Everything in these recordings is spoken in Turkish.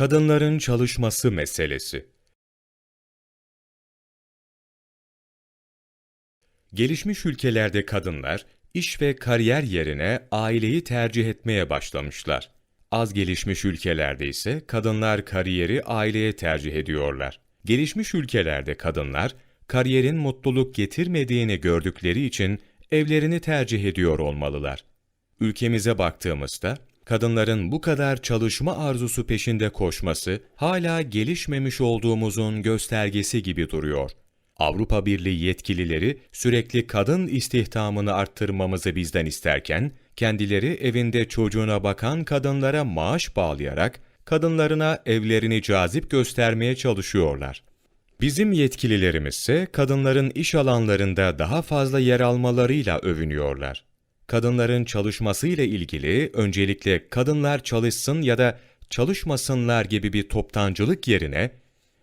Kadınların çalışması meselesi. Gelişmiş ülkelerde kadınlar iş ve kariyer yerine aileyi tercih etmeye başlamışlar. Az gelişmiş ülkelerde ise kadınlar kariyeri aileye tercih ediyorlar. Gelişmiş ülkelerde kadınlar kariyerin mutluluk getirmediğini gördükleri için evlerini tercih ediyor olmalılar. Ülkemize baktığımızda kadınların bu kadar çalışma arzusu peşinde koşması hala gelişmemiş olduğumuzun göstergesi gibi duruyor. Avrupa Birliği yetkilileri sürekli kadın istihdamını arttırmamızı bizden isterken, kendileri evinde çocuğuna bakan kadınlara maaş bağlayarak kadınlarına evlerini cazip göstermeye çalışıyorlar. Bizim yetkililerimiz ise kadınların iş alanlarında daha fazla yer almalarıyla övünüyorlar. Kadınların çalışmasıyla ilgili öncelikle kadınlar çalışsın ya da çalışmasınlar gibi bir toptancılık yerine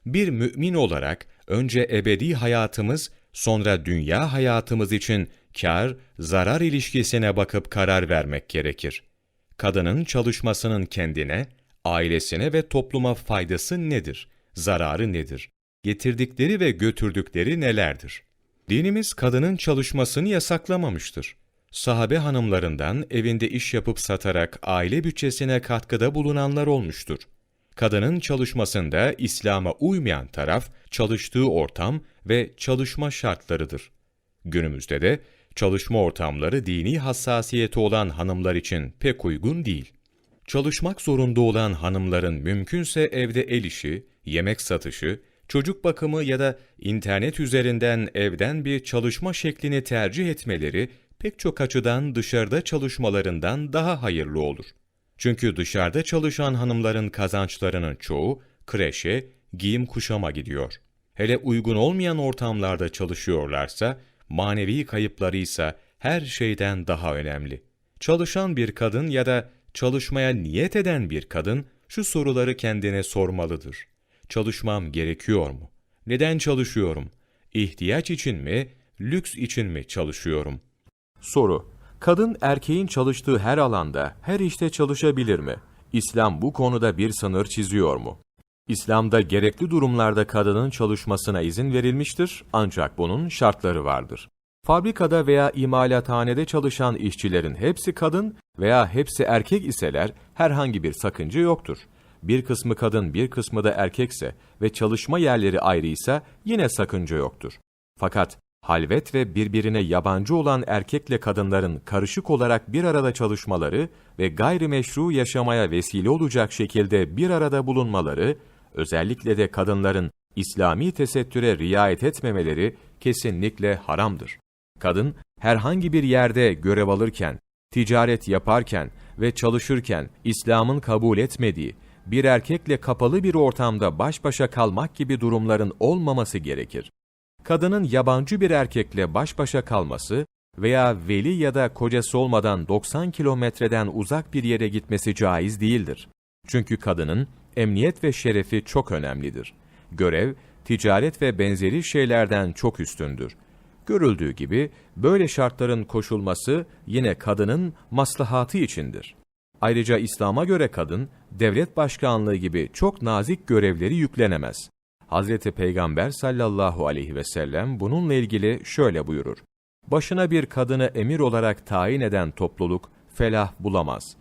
bir mümin olarak önce ebedi hayatımız, sonra dünya hayatımız için kar, zarar ilişkisine bakıp karar vermek gerekir. Kadının çalışmasının kendine, ailesine ve topluma faydası nedir? Zararı nedir? Getirdikleri ve götürdükleri nelerdir? Dinimiz kadının çalışmasını yasaklamamıştır. Sahabe hanımlarından evinde iş yapıp satarak aile bütçesine katkıda bulunanlar olmuştur. Kadının çalışmasında İslam'a uymayan taraf çalıştığı ortam ve çalışma şartlarıdır. Günümüzde de çalışma ortamları dini hassasiyeti olan hanımlar için pek uygun değil. Çalışmak zorunda olan hanımların mümkünse evde el işi, yemek satışı, çocuk bakımı ya da internet üzerinden evden bir çalışma şeklini tercih etmeleri pek çok açıdan dışarıda çalışmalarından daha hayırlı olur. Çünkü dışarıda çalışan hanımların kazançlarının çoğu kreşe, giyim kuşama gidiyor. Hele uygun olmayan ortamlarda çalışıyorlarsa, manevi kayıpları ise her şeyden daha önemli. Çalışan bir kadın ya da çalışmaya niyet eden bir kadın şu soruları kendine sormalıdır. Çalışmam gerekiyor mu? Neden çalışıyorum? İhtiyaç için mi, lüks için mi çalışıyorum? Soru: Kadın erkeğin çalıştığı her alanda, her işte çalışabilir mi? İslam bu konuda bir sınır çiziyor mu? İslam'da gerekli durumlarda kadının çalışmasına izin verilmiştir ancak bunun şartları vardır. Fabrikada veya imalathanede çalışan işçilerin hepsi kadın veya hepsi erkek iseler herhangi bir sakınca yoktur. Bir kısmı kadın bir kısmı da erkekse ve çalışma yerleri ayrıysa yine sakınca yoktur. Fakat halvet ve birbirine yabancı olan erkekle kadınların karışık olarak bir arada çalışmaları ve gayrimeşru yaşamaya vesile olacak şekilde bir arada bulunmaları, özellikle de kadınların İslami tesettüre riayet etmemeleri kesinlikle haramdır. Kadın, herhangi bir yerde görev alırken, ticaret yaparken ve çalışırken İslam'ın kabul etmediği, bir erkekle kapalı bir ortamda baş başa kalmak gibi durumların olmaması gerekir kadının yabancı bir erkekle baş başa kalması veya veli ya da kocası olmadan 90 kilometreden uzak bir yere gitmesi caiz değildir. Çünkü kadının emniyet ve şerefi çok önemlidir. Görev, ticaret ve benzeri şeylerden çok üstündür. Görüldüğü gibi böyle şartların koşulması yine kadının maslahatı içindir. Ayrıca İslam'a göre kadın, devlet başkanlığı gibi çok nazik görevleri yüklenemez. Hazreti Peygamber sallallahu aleyhi ve sellem bununla ilgili şöyle buyurur. Başına bir kadını emir olarak tayin eden topluluk felah bulamaz.